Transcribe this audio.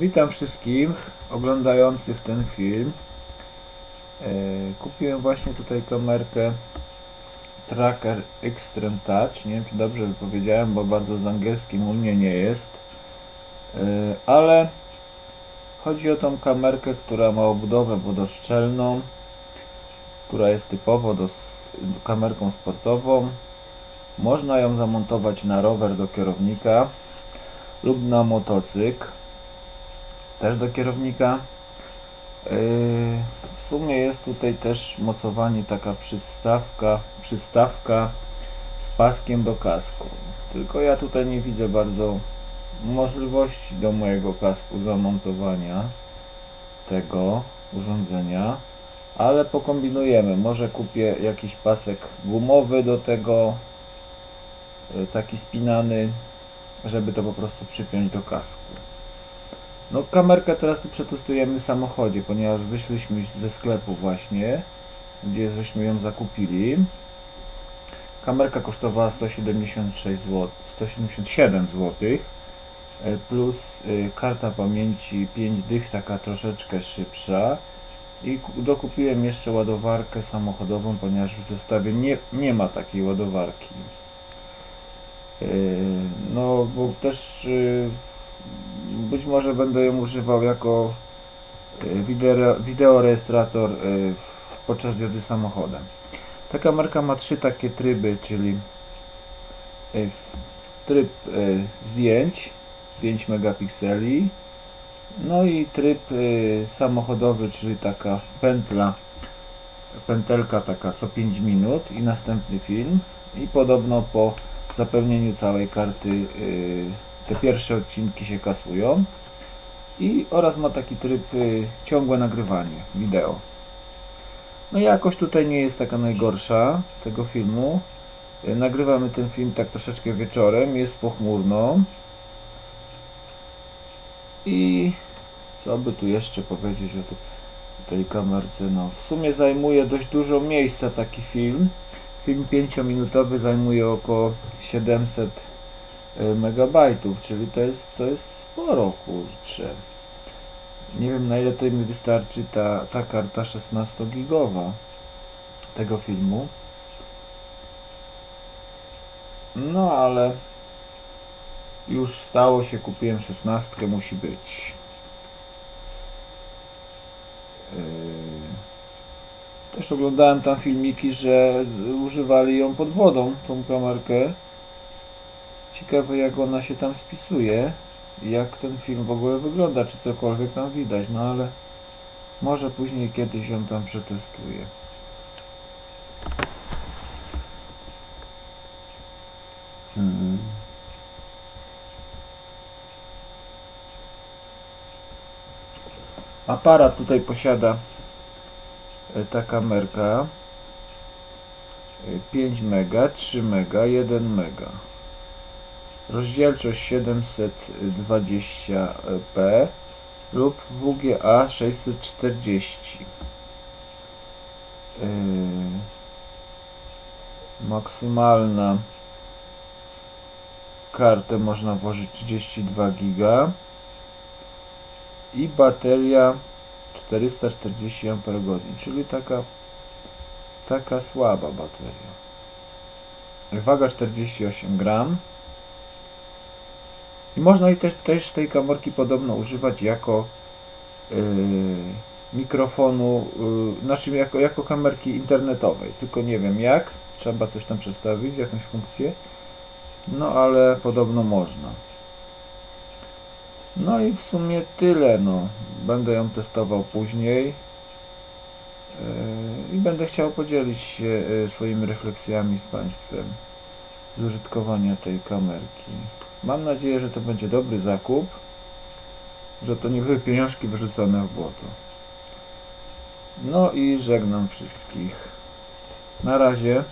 Witam wszystkich oglądających ten film. E, Kupiłem właśnie tutaj kamerkę Tracker Extreme Touch. Nie wiem czy dobrze wypowiedziałem, bo bardzo z angielskim u mnie nie jest. E, Ale chodzi o tą kamerkę, która ma obudowę wodoszczelną, która jest typowo do, kamerką sportową. Można ją zamontować na rower do kierownika lub na motocykl też do kierownika. Yy, W sumie jest tutaj też mocowanie taka przystawka, przystawka z paskiem do kasku. Tylko ja tutaj nie widzę bardzo możliwości do mojego kasku zamontowania tego urządzenia, ale pokombinujemy. Może kupię jakiś pasek gumowy do tego, yy, taki spinany, żeby to po prostu przypiąć do kasku. No kamerkę teraz tu przetestujemy w samochodzie, ponieważ wyszliśmy ze sklepu właśnie, gdzie żeśmy ją zakupili. Kamerka kosztowała 176 zł, 177 zł, e, plus y, karta pamięci 5 dych, taka troszeczkę szybsza. I ku- dokupiłem jeszcze ładowarkę samochodową, ponieważ w zestawie nie, nie ma takiej ładowarki. Yy, No, bo też yy, być może będę ją używał jako yy, wideo, wideorejestrator w- podczas jazdy samochodem. Ta kamerka ma trzy takie tryby, czyli yy, tryb zdjęć 5 megapikseli, no i tryb samochodowy, czyli taka pętla, pętelka taka co 5 minut i następny film i podobno po zapełnieniu całej karty y, te pierwsze odcinki się kasują i oraz ma taki tryb y, ciągłe nagrywanie wideo. No jakość tutaj nie jest taka najgorsza tego filmu. Y, Nagrywamy ten film tak troszeczkę wieczorem, jest pochmurno. I co by tu jeszcze powiedzieć o tej, kamerce? No, w sumie zajmuje dość dużo miejsca taki film. Film 5-minutowy zajmuje około 700 e, megabajtów, czyli to jest, to jest sporo, kurczę. Nie wiem na ile to mi wystarczy ta, ta karta 16 gigowa tego filmu. No ale już stało się, kupiłem 16, musi być. Yy. Też oglądałem tam filmiki, że używali ją pod wodą, tą kamerkę. Ciekawe jak ona się tam spisuje. Jak ten film w ogóle wygląda, czy cokolwiek tam widać, no ale może później kiedyś ją tam przetestuję. Hmm. Aparat tutaj posiada e, ta kamerka e, 5 mega, 3 mega, 1 mega. Rozdzielczość 720p lub WGA 640. Yy, maksymalna kartę można włożyć 32 giga i bateria 440 Ah, czyli taka taka słaba bateria. Waga 48 gram. I można i też, też tej komórki podobno używać jako yy, mikrofonu, yy, znaczy jako, jako kamerki internetowej. Tylko nie wiem jak. Trzeba coś tam przestawić, jakąś funkcję. No ale podobno można. No i w sumie tyle, no. Będę ją testował później. Yy, I będę chciał podzielić się yy, swoimi refleksjami z Państwem z użytkowania tej kamerki. Mam nadzieję, że to będzie dobry zakup, że to nie były pieniążki wyrzucone w błoto. No i żegnam wszystkich. Na razie.